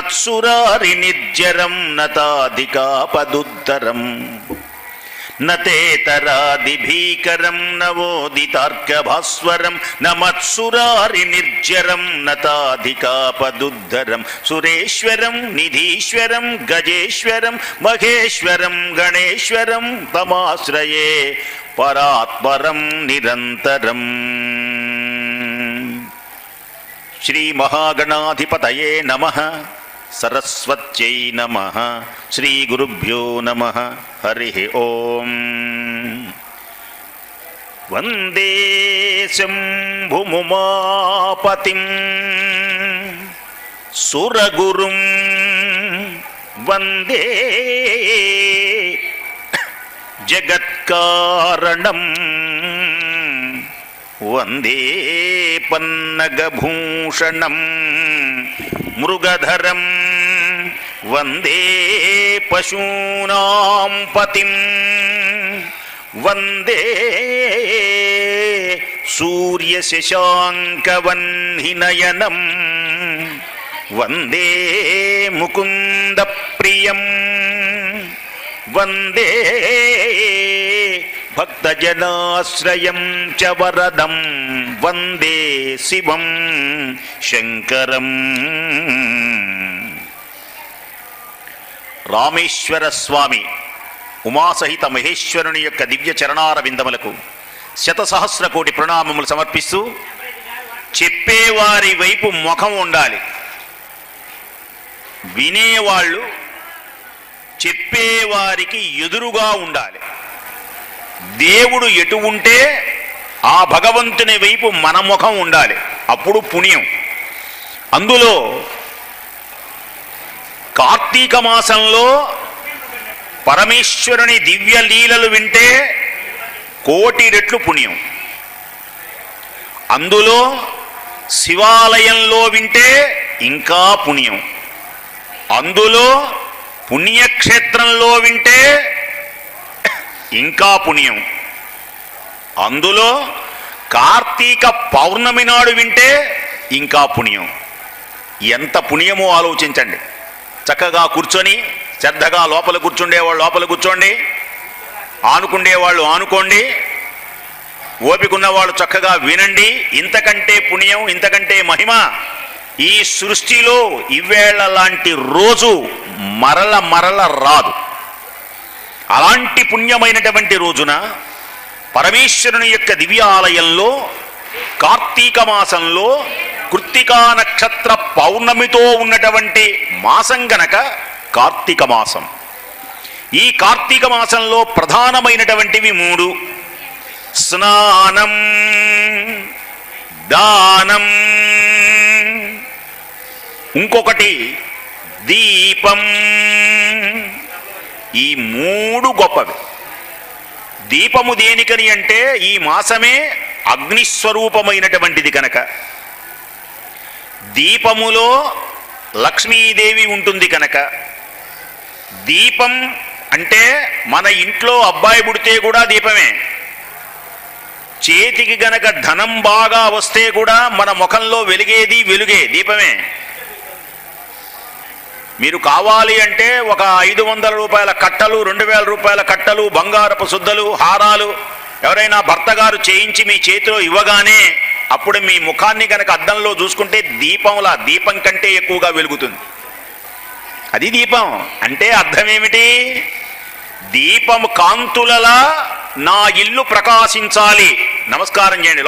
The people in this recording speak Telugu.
మత్సురారి నిర్జరం నతాధికాపదుద్దరం నేతరాదిభీకరం నవోదితార్కభాస్వరం నమత్సురారి నిర్జరం నతాధికాపదుద్ధరం సురేశ్వరం నిధీశ్వరం గజేశ్వరం మహేశ్వరం గణేశ్వరం తమాశ్రయే పరాత్పరం నిరంతరం. శ్రీ మహాగణాధిపతయే నమ. సరస్వత్యై నమ. శ్రీ గురుభ్యో నమ. హరి ఓం. వందే శంభుముమాపతిం. సురగురుం. వందే జగత్కారణం. వందే పన్నగభూషణం. మృగధరం. వందే పశూనాం పతిం వందే సూర్యశశాంకవన్నినయనం వందే ముకుంద ప్రియం వందే భక్తజనాశ్రయం చ వరదం వందే శివం శంకరం రామేశ్వర స్వామి ఉమాసహిత మహేశ్వరుని యొక్క దివ్య చరణార విందములకు శతసహస్ర కోటి ప్రణామములు సమర్పిస్తూ చెప్పేవారి వైపు ముఖం ఉండాలి. వినేవాళ్ళు చెప్పేవారికి ఎదురుగా ఉండాలి. దేవుడు ఎటు ఉంటే ఆ భగవంతుని వైపు మన ముఖం ఉండాలి. అప్పుడు పుణ్యం. అందులో కార్తీక మాసంలో పరమేశ్వరుని దివ్య లీలలు వింటే కోటి రెట్లు పుణ్యం. అందులో శివాలయంలో వింటే ఇంకా పుణ్యం. అందులో పుణ్యక్షేత్రంలో వింటే ఇంకా పుణ్యం. అందులో కార్తీక పౌర్ణమి నాడు వింటే ఇంకా పుణ్యం. ఎంత పుణ్యమో ఆలోచించండి. చక్కగా కూర్చొని శ్రద్ధగా లోపల కూర్చుండేవాళ్ళు లోపల కూర్చోండి. ఆనుకుండేవాళ్ళు ఆనుకోండి. ఓపిక వాళ్ళు చక్కగా వినండి. ఇంతకంటే పుణ్యం ఇంతకంటే మహిమ ఈ సృష్టిలో ఇవేళ లాంటి రోజు మరల మరల రాదు. అలాంటి పుణ్యమైనటువంటి రోజున పరమేశ్వరుని యొక్క దివ్య ఆలయంలో కార్తీక మాసంలో కృత్తికా నక్షత్ర పౌర్ణమితో ఉన్నటువంటి మాసం గనక కార్తీక మాసం. ఈ కార్తీక మాసంలో ప్రధానమైనటువంటివి మూడు. స్నానం దానం ఇంకొకటి దీపం. ఈ మూడు గొప్పవి. దీపము దేనికని అంటే ఈ మాసమే అగ్నిస్వరూపమైనటువంటిది కనుక దీపములో లక్ష్మీదేవి ఉంటుంది కనుక. దీపం అంటే మన ఇంట్లో అబ్బాయి పుడితే కూడా దీపమే. చేతికి గనక ధనం బాగా వస్తే కూడా మన ముఖంలో వెలిగేది వెలుగే దీపమే. మీరు కావాలి అంటే ఒక ఐదు వందల రూపాయల కట్టలు రెండు వేల రూపాయల కట్టలు బంగారపు శుద్ధలు హారాలు ఎవరైనా భర్త గారు చేయించి మీ చేతిలో ఇవ్వగానే అప్పుడు మీ ముఖాన్ని గనక అద్దంలో చూసుకుంటే దీపంలా దీపం కంటే ఎక్కువగా వెలుగుతుంది. అది దీపం. అంటే అర్థం ఏమిటి? దీపం కాంతులలా నా ఇల్లు ప్రకాశించాలి. నమస్కారం చేయండి.